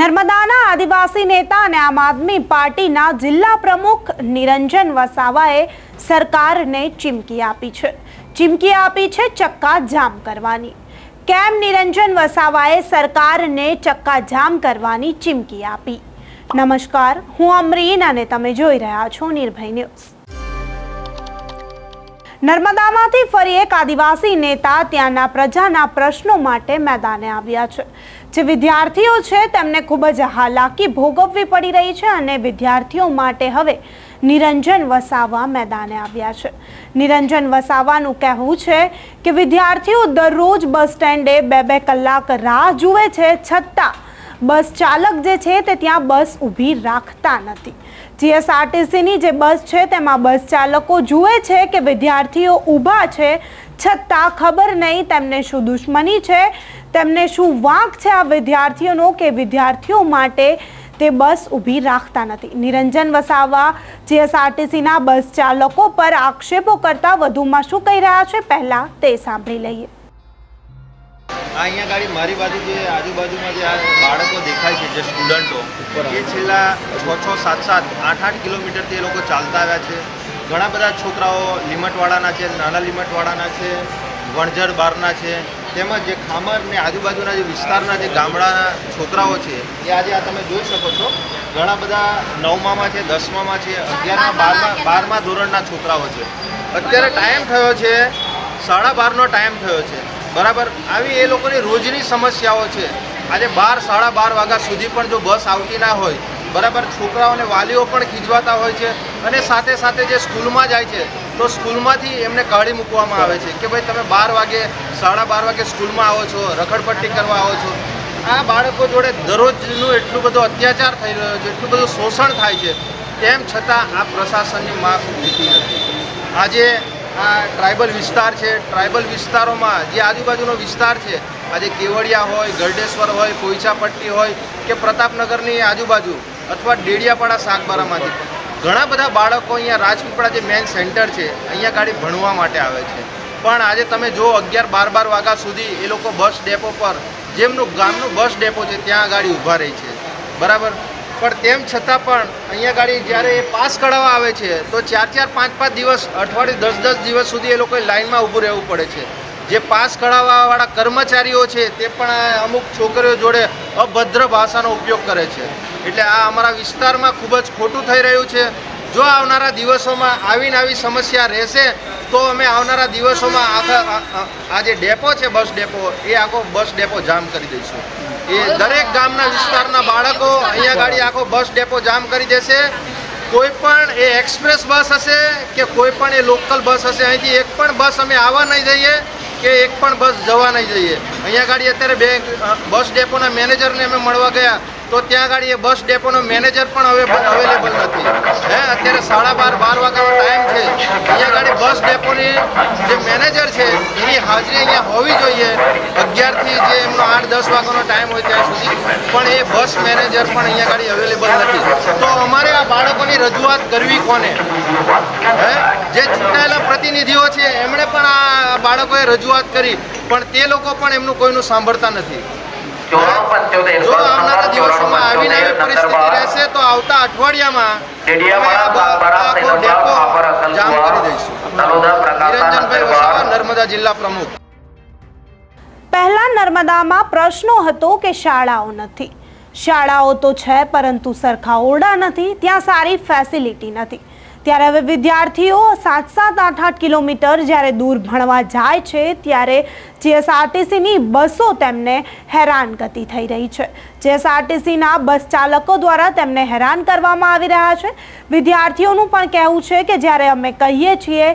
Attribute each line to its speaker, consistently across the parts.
Speaker 1: નર્મદાના આદિવાસી નેતા અને આમ આદમી પાર્ટીના જિલ્લા પ્રમુખ નિરંજન વસાવાએ સરકારને ચીમકી આપી છે. ચીમકી આપી છે ચક્કા જામ કરવાની. કેમ નિરંજન વસાવાએ સરકારને ચક્કા જામ કરવાની ચીમકી આપી? નમસ્કાર, હું અમરીન અને તમે જોઈ રહ્યા છો નિર્ભય ન્યૂઝ. નર્મદામાંથી ફરી એક આદિવાસી નેતા ત્યાંના પ્રજાના પ્રશ્નો માટે મેદાને આવ્યા છે. જે વિદ્યાર્થીઓ છે, તેમને ખૂબ જ હાલાકી ભોગવવી પડી રહી છે અને વિદ્યાર્થીઓ માટે હવે નિરંજન વસાવા મેદાને આવ્યા છે. નિરંજન વસાવાનું કહેવું છે કે વિદ્યાર્થીઓ દરરોજ બસ સ્ટેન્ડે બે બે કલાક રાહ જુએ છે, છતાં બસ ચાલક જે છે, તે ત્યાં બસ ઊભી રાખતા નથી. જીએસઆરટીસીની જે બસ છે, તેમાં બસ ચાલકો જુએ છે કે વિદ્યાર્થીઓ ઊભા છે, છતાં ખબર નહીં તેમને શું દુશ્મની છે. તેમને શું વાંક છે આ વિદ્યાર્થીઓનો કે વિદ્યાર્થીઓ માટે તે બસ ઊભી રાખતા નથી? નિરંજન વસાવા, જીએસઆરટીસીના બસ ચાલકો પર આક્ષેપો કરતા વધુમાં શું કહી રહ્યા છે? પહેલા તે સાંભળી લઈએ.
Speaker 2: અહીંયા ગાડી મારી બાજુ જે આજુબાજુમાં જે બાળકો દેખાય છે, જે સ્ટુડન્ટો, એ છેલ્લા છ છ, સાત સાત, આઠ આઠ કિલોમીટરથી એ લોકો ચાલતા આવ્યા છે. ઘણા બધા છોકરાઓ લિમટવાળાના છે, નાના લિમટવાળાના છે, વણઝર બારના છે. તેમજ જે ખામર ને આજુબાજુના જે વિસ્તારના જે ગામડાના છોકરાઓ છે, એ આજે આ તમે જોઈ શકો છો. ઘણા બધા નવમામાં છે, દસમામાં છે, અગિયારમાં, બારમા બારમા ધોરણના છોકરાઓ છે. અત્યારે ટાઈમ થયો છે, સાડા બારનો ટાઈમ થયો છે. બરાબર? આવી એ લોકોની રોજની સમસ્યાઓ છે. આજે બાર, સાડા બાર વાગ્યા સુધી પણ જો બસ આવતી ના હોય બરાબર છોકરાઓને વાલીઓ પણ ખીજવાતા હોય છે અને સાથે સાથે જે સ્કૂલમાં જાય છે, તો સ્કૂલમાંથી એમને કાઢી મૂકવામાં આવે છે કે ભાઈ તમે બાર વાગે, સાડા બાર વાગે સ્કૂલમાં આવો છો, રખડપટ્ટી કરવા આવો છો. આ બાળકો જોડે દરરોજનું એટલું બધો અત્યાચાર થઈ રહ્યો છે, એટલું બધું શોષણ થાય છે, તેમ છતાં આ પ્રશાસનની માફ લીધી નથી. આજે આ ટ્રાઇબલ વિસ્તાર છે, ટ્રાઇબલ વિસ્તારોમાં જે આજુબાજુનો વિસ્તાર છે, આજે કેવડિયા હોય, ગરડેશ્વર હોય, પોઈચાપટ્ટી હોય કે પ્રતાપનગરની આજુબાજુ અથવા ડેડિયાપાડા શાકબારામાંથી ઘણા બધા બાળકો અહીંયા રાજપીપળા જે મેઇન સેન્ટર છે, અહીંયા ગાડી ભણવા માટે આવે છે. પણ આજે તમે જો અગિયાર બાર બાર વાગ્યા સુધી એ લોકો બસ ડેપો પર, જેમનું ગામનું બસ ડેપો છે, ત્યાં ગાડી ઊભા રહી છે. બરાબર? પણ તેમ છતાં પણ અહીંયા ગાડી જ્યારે એ પાસ કઢાવવા આવે છે, તો ચાર ચાર પાંચ પાંચ દિવસ, અઠવાડિયે દસ દસ દિવસ સુધી એ લોકોએ લાઇનમાં ઊભું રહેવું પડે છે. જે પાસ કઢાવવાવાળા કર્મચારીઓ છે, તે પણ અમુક છોકરીઓ જોડે અભદ્ર ભાષાનો ઉપયોગ કરે છે. એટલે આ અમારા વિસ્તારમાં ખૂબ જ ખોટું થઈ રહ્યું છે. જો આવનારા દિવસોમાં આવીને આવી સમસ્યા રહેશે, તો અમે આવનારા દિવસોમાં આખા, આ- જે ડેપો છે, બસ ડેપો, એ આખો બસ ડેપો જામ કરી દઈશું. એ દરેક ગામના વિસ્તારના બાળકો અહીંયા ગાડી આખો બસ ડેપો જામ કરી દેશે. કોઈ પણ એ એક્સપ્રેસ બસ હશે કે કોઈ પણ એ લોકલ બસ હશે, અહીંથી એક પણ બસ અમે આવવા નહીં જઈએ કે એક પણ બસ જવા નહીં જઈએ. અહીંયા ગાડી અત્યારે બે, બસ ડેપોના મેનેજરને અમે મળવા ગયા તો ત્યાં ગાડી એ બસ ડેપોનો મેનેજર પણ હવે અવેલેબલ નથી. હે, અત્યારે સાડા બાર બાર વાગ્યાનો ટાઈમ છે. અહીંયા ગાડી બસ ડેપોની જે મેનેજર છે, એની હાજરી અહીંયા હોવી જોઈએ. અગિયારથી જે એમનો આઠ, દસ વાગ્યાનો ટાઈમ હોય ત્યાં સુધી. પણ એ બસ મેનેજર પણ અહીંયા ગાડી અવેલેબલ નથી. તો અમારે આ બાળકોની રજૂઆત કરવી કોને? હે, જે ચૂંટાયેલા પ્રતિનિધિઓ છે, એમણે પણ બાળકોએ રજૂઆત કરી પણ તે લોકો પણ એમનું કોઈનું સાંભળતા નથી. જો આવનારા દિવસોમાં આવીને આવી પરિસ્થિતિ રહેશે તો આવતા અઠવાડિયામાં અમે આ બ- આ આખો ડેપો જામ કરી દઈશું. નિરંજનભાઈ વસાવા નર્મદા જિલ્લા પ્રમુખ.
Speaker 1: પહેલા નર્મદામાં પ્રશ્નો હતો કે શાળાઓ નથી. શાળાઓ તો છે પરંતુ સરખા ઓરડા નથી ત્યાં સારી ફેસિલિટી નથી. ત્યારે હવે વિદ્યાર્થીઓ સાત સાત આઠ આઠ કિલોમીટર જ્યારે દૂર ભણવા જાય છે, ત્યારે જીએસઆરટીસીની બસો તેમને હેરાન ગતિ થઈ રહી છે. જીએસઆરટીસીના બસ ચાલકો દ્વારા તેમને હેરાન કરવામાં આવી રહ્યા છે. વિદ્યાર્થીઓનું પણ કહેવું છે કે જ્યારે અમે કહીએ છીએ,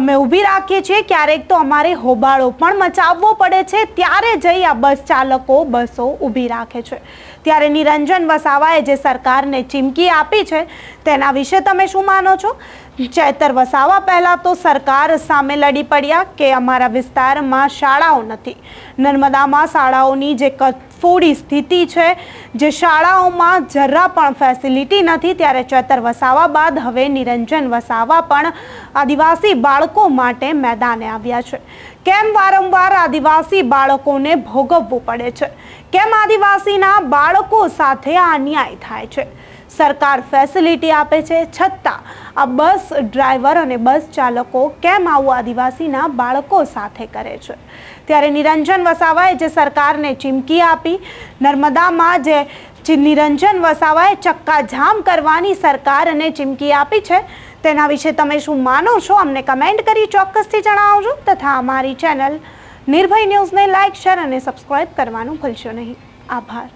Speaker 1: અમે ઊભી રાખીએ છીએ, ક્યારેક તો અમારે હોબાળો પણ મચાવવો પડે છે. ત્યારે જઈ આ બસ ચાલકો બસો ઊભી રાખે છે. ત્યારે નિરંજન વસાવાએ જે સરકારને ચીમકી આપી છે તેના વિશે તમે શું માનો છો? ચૈતર વસાવા પહેલાં તો સરકાર સામે લડી પડ્યા કે અમારા વિસ્તારમાં શાળાઓ નથી. નર્મદામાં શાળાઓની જે કફોડી સ્થિતિ છે, જે શાળાઓમાં જરા પણ ફેસિલિટી નથી, ત્યારે ચેતર વસાવા બાદ હવે નિરંજન વસાવા પણ આદિવાસી બાળકો માટે મેદાને આવ્યા છે. કેમ વારંવાર આદિવાસી બાળકોને ભોગવવું પડે છે? કેમ આદિવાસીના બાળકો સાથે આ અન્યાય થાય છે? સરકાર ફેસિલિટી આપે છે છતાં આ બસ ડ્રાઈવર અને બસ ચાલકો કેમ આવું આદિવાસીના બાળકો સાથે કરે છે? ત્યારે નિરંજન વસાવાએ જે સરકારને ચીમકી આપી, નર્મદામાં જે નિરંજન વસાવાએ ચક્કાજામ કરવાની સરકારને ચીમકી આપી છે, તેના વિશે તમે શું માનો છો? અમને કમેન્ટ કરી ચોક્કસથી જણાવજો તથા અમારી ચેનલ નિર્ભય ન્યૂઝને લાઇક શેર અને સબસ્ક્રાઇબ કરવાનું ભૂલશો નહીં. આભાર.